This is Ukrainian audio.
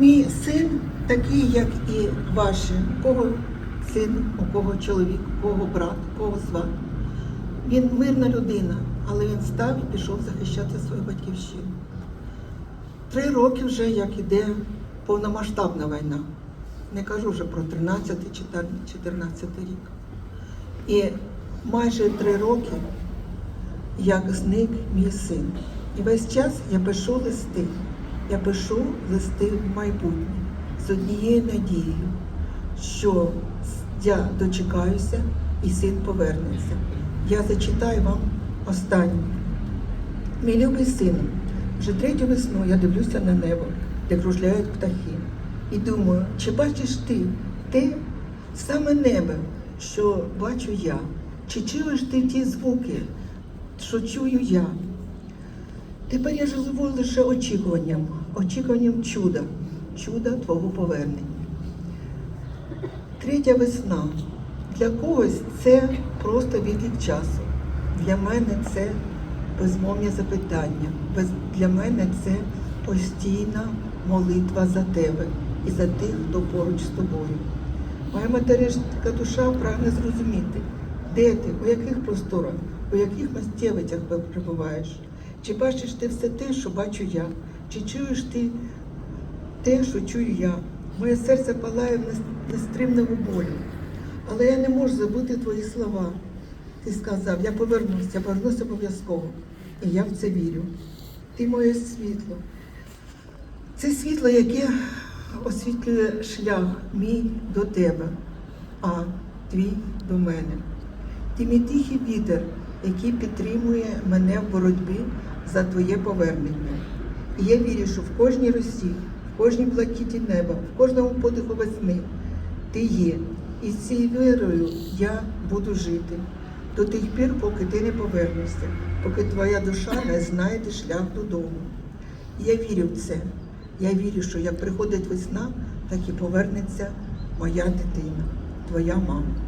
Мій син такий, як і ваші, у кого син, у кого чоловік, у кого брат, у кого сват. Він мирна людина, але він став і пішов захищати свою батьківщину. Три роки вже як іде повномасштабна війна. Не кажу вже про 13 14 рік. І майже три роки, як зник мій син. І весь час я пишу листи. Я пишу листи в майбутнє з однією надією, що я дочекаюся і син повернеться. Я зачитаю вам останнє. Мій любий син, вже третю весну я дивлюся на небо, де кружляють птахи. І думаю, чи бачиш ти те саме небо, що бачу я? Чи чуєш ти ті звуки, що чую я? Тепер я живу лише очікуванням, очікуванням чуда, чуда твого повернення. Третя весна. Для когось це просто відлік часу. Для мене це безмовні запитання. Для мене це постійна молитва за тебе і за тих, хто поруч з тобою. Моя материнська душа прагне зрозуміти, де ти, у яких просторах, у яких мистєвицях перебуваєш. Чи бачиш ти все те, що бачу я? Чи чуєш ти те, що чую я? Моє серце палає в нес- нестримному болю. Але я не можу забути твої слова. Ти сказав, я повернуся, я повернуся обов'язково. І я в це вірю. Ти моє світло. Це світло, яке освітлює шлях мій до тебе, а твій до мене. Ти мій тихий вітер, який підтримує мене в боротьбі за твоє повернення. І я вірю, що в кожній росі, в кожній блакиті неба, в кожному подиху весни ти є. І з цією вірою я буду жити до тих пір, поки ти не повернешся, поки твоя душа не знайде шлях додому. І я вірю в це. Я вірю, що як приходить весна, так і повернеться моя дитина, твоя мама.